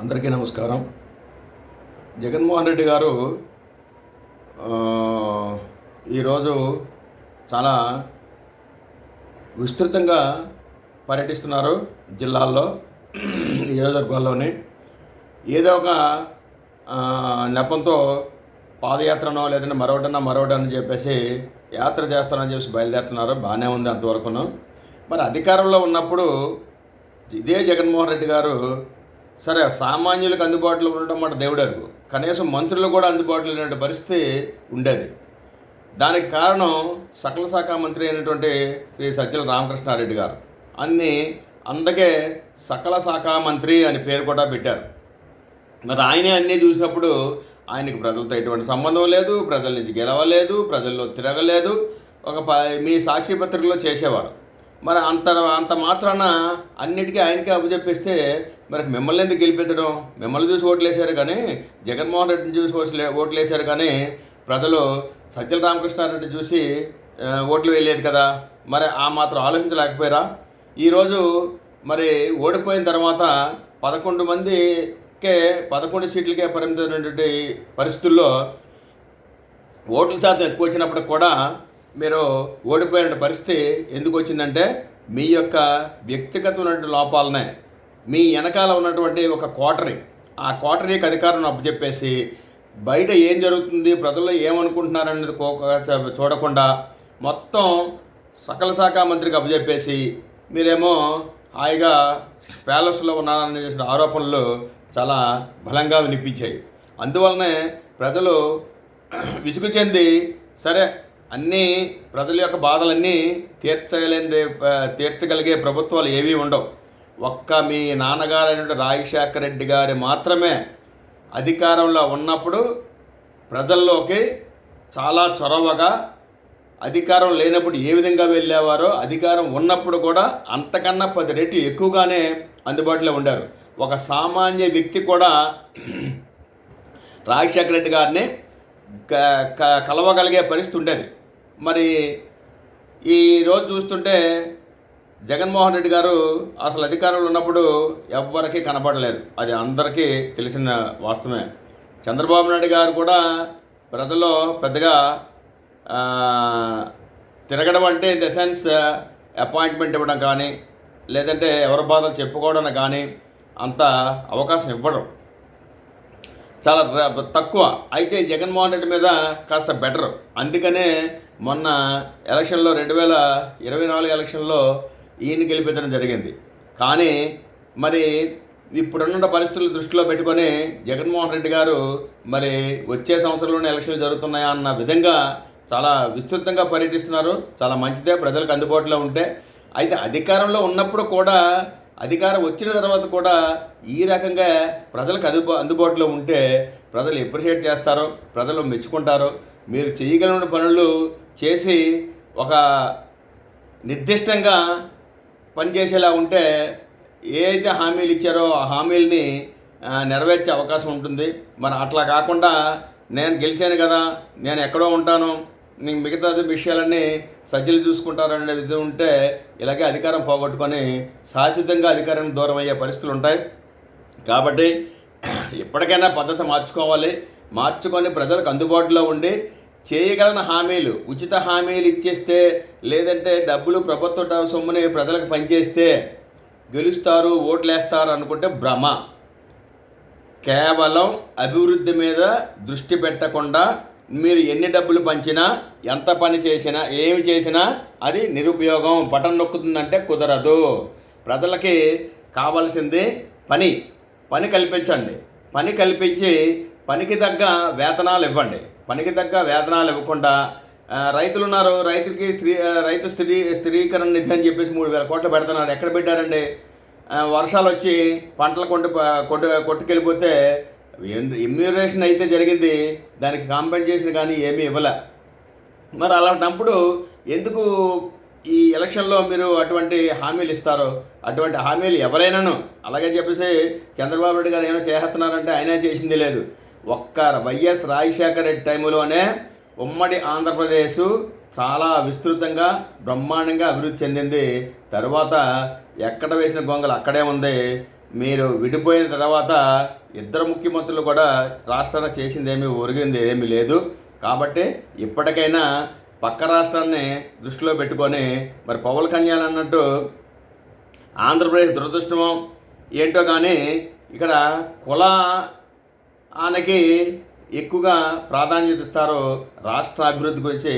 అందరికీ నమస్కారం. జగన్మోహన్ రెడ్డి గారు ఈరోజు చాలా విస్తృతంగా పర్యటిస్తున్నారు జిల్లాల్లో నియోజకవర్గాల్లోని. ఏదో ఒక నెపంతో పాదయాత్రనో లేదంటే మరొకటనో మరొకటని చెప్పేసి యాత్ర చేస్తానని చెప్పేసి బయలుదేరుతున్నారు. బాగానే ఉంది అంతవరకును. మరి అధికారంలో ఉన్నప్పుడు ఇదే జగన్మోహన్ రెడ్డి గారు సరే సామాన్యులకు అందుబాటులో ఉండడం మాట దేవుడు అడుగు కనీసం మంత్రులు కూడా అందుబాటులో లేనటువంటి పరిస్థితి ఉండేది. దానికి కారణం సకల శాఖ మంత్రి అయినటువంటి శ్రీ సజ్జల రామకృష్ణారెడ్డి గారు. అన్ని అందుకే సకల శాఖ మంత్రి అని పేరు కూడా పెట్టారు. మరి ఆయనే అన్నీ చూసినప్పుడు ఆయనకి ప్రజలతో ఎటువంటి సంబంధం లేదు ప్రజల నుంచి గెలవలేదు ప్రజల్లో తిరగలేదు. ఒక ప మీ సాక్షి పత్రికలో చేసేవారు. మరి అంత అంత మాత్రాన అన్నిటికీ ఆయనకే అప్పచెప్పిస్తే మరి మిమ్మల్ని ఎందుకు గెలిపించడం? మిమ్మల్ని చూసి ఓట్లేశారు కానీ జగన్మోహన్ రెడ్డిని చూసి ఓట్లే ఓట్లేశారు కానీ ప్రజలు సజ్జల రామకృష్ణారెడ్డి చూసి ఓట్లు వేయలేదు కదా. మరి ఆ మాత్రం ఆలోచించలేకపోయారా? ఈరోజు మరి ఓడిపోయిన తర్వాత పదకొండు మందికే పదకొండు సీట్లకే పరిమితమైనటువంటి పరిస్థితుల్లో ఓట్ల శాతం ఎక్కువ వచ్చినప్పటికి కూడా మీరు ఓడిపోయిన పరిస్థితి ఎందుకు వచ్చిందంటే మీ యొక్క వ్యక్తిగతమైనటువంటి లోపాలనే. మీ వెనకాల ఉన్నటువంటి ఒక కోటరీ. ఆ కోటరీకి అధికారం అప్పచెప్పేసి బయట ఏం జరుగుతుంది ప్రజల్లో ఏమనుకుంటున్నారనేది చూడకుండా మొత్తం సకల శాఖ మంత్రికి అప్పచెప్పేసి మీరేమో హాయిగా ప్యాలెస్లో ఉన్నారనే చేసిన ఆరోపణలు చాలా బలంగా వినిపించాయి. అందువలనే ప్రజలు విసుగు చెంది సరే అన్నీ ప్రజల యొక్క బాధలన్నీ తీర్చగలిగే తీర్చగలిగే ప్రభుత్వాలు ఏవీ ఉండవు. ఒక్క మీ నాన్నగారైన రాజశేఖర రెడ్డి గారి మాత్రమే అధికారంలో ఉన్నప్పుడు ప్రజల్లోకి చాలా చొరవగా అధికారం లేనప్పుడు ఏ విధంగా వెళ్ళేవారో అధికారం ఉన్నప్పుడు కూడా అంతకన్నా పది రెట్లు ఎక్కువగానే అందుబాటులో ఉండారు. ఒక సామాన్య వ్యక్తి కూడా రాజశేఖర రెడ్డి గారిని కలవగలిగే పరిస్థితి ఉండేది. మరి ఈ రోజు చూస్తుంటే జగన్మోహన్ రెడ్డి గారు అసలు అధికారంలో ఉన్నప్పుడు ఎవ్వరికీ కనపడలేదు అది అందరికీ తెలిసిన వాస్తవమే. చంద్రబాబు నాయుడు గారు కూడా ప్రజల్లో పెద్దగా తిరగడం అంటే ఇన్ ద సెన్స్ అపాయింట్మెంట్ ఇవ్వడం కానీ లేదంటే ఎవరి బాధలు చెప్పుకోవడం కానీ అంత అవకాశం ఇవ్వడం చాలా తక్కువ. అయితే జగన్మోహన్ రెడ్డి మీద కాస్త బెటర్. అందుకనే మొన్న ఎలక్షన్లో రెండు వేల ఇరవై నాలుగు ఎలక్షన్లో ఈయన గెలిపించడం జరిగింది. కానీ మరి ఇప్పుడున్న పరిస్థితులు దృష్టిలో పెట్టుకొని జగన్మోహన్ రెడ్డి గారు మరి వచ్చే సంవత్సరంలోనే ఎలక్షన్లు జరుగుతున్నాయా అన్న విధంగా చాలా విస్తృతంగా పర్యటిస్తున్నారు. చాలా మంచిదే ప్రజలకు అందుబాటులో ఉంటే. అయితే అధికారంలో ఉన్నప్పుడు కూడా అధికారం వచ్చిన తర్వాత కూడా ఈ రకంగా ప్రజలకు అందుబా అందుబాటులో ఉంటే ప్రజలు ఎప్రిషియేట్ చేస్తారో ప్రజలు మెచ్చుకుంటారో మీరు చేయగలిగిన పనులు చేసి ఒక నిర్దిష్టంగా పనిచేసేలా ఉంటే ఏదైతే హామీలు ఇచ్చారో ఆ హామీలని నెరవేర్చే అవకాశం ఉంటుంది. మరి అట్లా కాకుండా నేను గెలిచాను కదా నేను ఎక్కడో ఉంటాను మిగతా విషయాలన్నీ సజ్జలు చూసుకుంటారనే విధం ఉంటే ఇలాగే అధికారం పోగొట్టుకొని శాశ్వతంగా అధికారానికి దూరం అయ్యే పరిస్థితులు ఉంటాయి. కాబట్టి ఎప్పటికైనా పద్ధతి మార్చుకోవాలి. మార్చుకొని ప్రజలకు అందుబాటులో ఉండి చేయగలన హామీలు ఉచిత హామీలు ఇచ్చేస్తే లేదంటే డబ్బులు ప్రభుత్వ సొమ్ముని ప్రజలకు పనిచేస్తే గెలుస్తారు ఓట్లేస్తారు అనుకుంటే భ్రమ. కేవలం అభివృద్ధి మీద దృష్టి పెట్టకుండా మీరు ఎన్ని డబ్బులు పంచినా ఎంత పని చేసినా ఏమి చేసినా అది నిరుపయోగం. బటన్ నొక్కుతుందంటే కుదరదు. ప్రజలకి కావాల్సింది పని. పని కల్పించండి. పని కల్పించి పనికి తగ్గ వేతనాలు ఇవ్వండి. పనికి తగ్గ వేతనాలు ఇవ్వకుండా రైతులు ఉన్నారు. రైతుకి స్త్రీ రైతు స్త్రీ స్థిరీకరణ నిధి అని చెప్పేసి మూడు వేల కోట్లు పెడుతున్నారు. ఎక్కడ పెట్టారండి? వర్షాలు వచ్చి పంటలు కొండ కొట్టు కొట్టుకెళ్ళిపోతే ఇమ్యూరేషన్ అయితే జరిగింది దానికి కాంపెన్సేషన్ కానీ ఏమీ ఇవ్వలే. మరి అలాంటప్పుడు ఎందుకు ఈ ఎలక్షన్లో మీరు అటువంటి హామీలు ఇస్తారు? అటువంటి హామీలు ఎవరైనాను? అలాగే చెప్పేసి చంద్రబాబు నాయుడు గారు ఏమైనా చేస్తున్నారంటే ఆయనే చేసింది లేదు. ఒక్క వైఎస్ రాజశేఖర రెడ్డి టైంలోనే ఉమ్మడి ఆంధ్రప్రదేశ్ చాలా విస్తృతంగా బ్రహ్మాండంగా అభివృద్ధి చెందింది. తర్వాత ఎక్కడ వేసిన గొంగలు అక్కడే ఉంది. మీరు విడిపోయిన తర్వాత ఇద్దరు ముఖ్యమంత్రులు కూడా రాష్ట్రాన్ని చేసిందేమీ ఒరిగింది ఏమీ లేదు. కాబట్టి ఇప్పటికైనా పక్క రాష్ట్రాన్ని దృష్టిలో పెట్టుకొని మరి పవన్ కళ్యాణ్ అన్నట్టు ఆంధ్రప్రదేశ్ దురదృష్టం ఏంటో కానీ ఇక్కడ కుల ఆనకి ఎక్కువగా ప్రాధాన్యత ఇస్తారు రాష్ట్ర అభివృద్ధి గురించి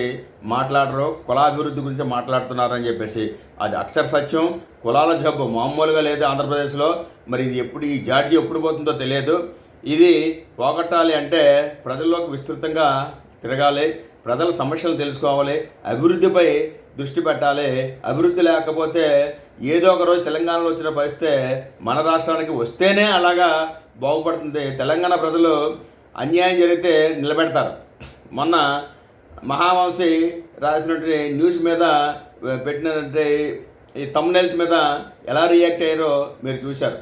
మాట్లాడరు కులాభివృద్ధి గురించి మాట్లాడుతున్నారు అని చెప్పేసి అది అక్షర సత్యం. కులాల జబ్బు మామూలుగా లేదు ఆంధ్రప్రదేశ్లో. మరి ఇది ఎప్పుడు ఈ జాడ్జి ఎప్పుడు పోతుందో తెలియదు. ఇది పోగొట్టాలి అంటే ప్రజల్లోకి విస్తృతంగా తిరగాలి ప్రజల సమస్యలు తెలుసుకోవాలి అభివృద్ధిపై దృష్టి పెట్టాలి. అభివృద్ధి లేకపోతే ఏదో ఒక రోజు తెలంగాణలో వచ్చిన పరిస్థితి మన రాష్ట్రానికి వస్తేనే అలాగా బాగుపడుతుంది. తెలంగాణ ప్రజలు అన్యాయం జరిగితే నిలబెడతారు. మొన్న మహావంశి రాసినటువంటి న్యూస్ మీద పెట్టినటువంటి ఈ తమ్నైల్స్ మీద ఎలా రియాక్ట్ అయ్యారో మీరు చూశారు.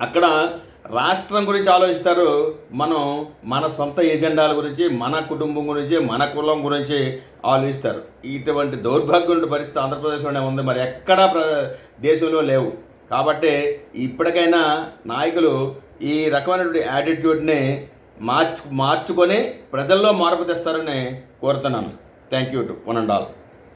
అక్కడ రాష్ట్రం గురించి ఆలోచిస్తారు మనం మన సొంత ఎజెండాల గురించి మన కుటుంబం గురించి మన కులం గురించి ఆలోచిస్తారు. ఇటువంటి దౌర్భాగ్యం పరిస్థితి ఆంధ్రప్రదేశ్లోనే ఉంది. మరి ఎక్కడా ప్ర దేశంలో లేవు. కాబట్టి ఇప్పటికైనా నాయకులు ఈ రకమైనటువంటి యాటిట్యూడ్ని మార్చు మార్చుకొని ప్రజల్లో మార్పు తెస్తారని కోరుతున్నాను. Thank you to one and all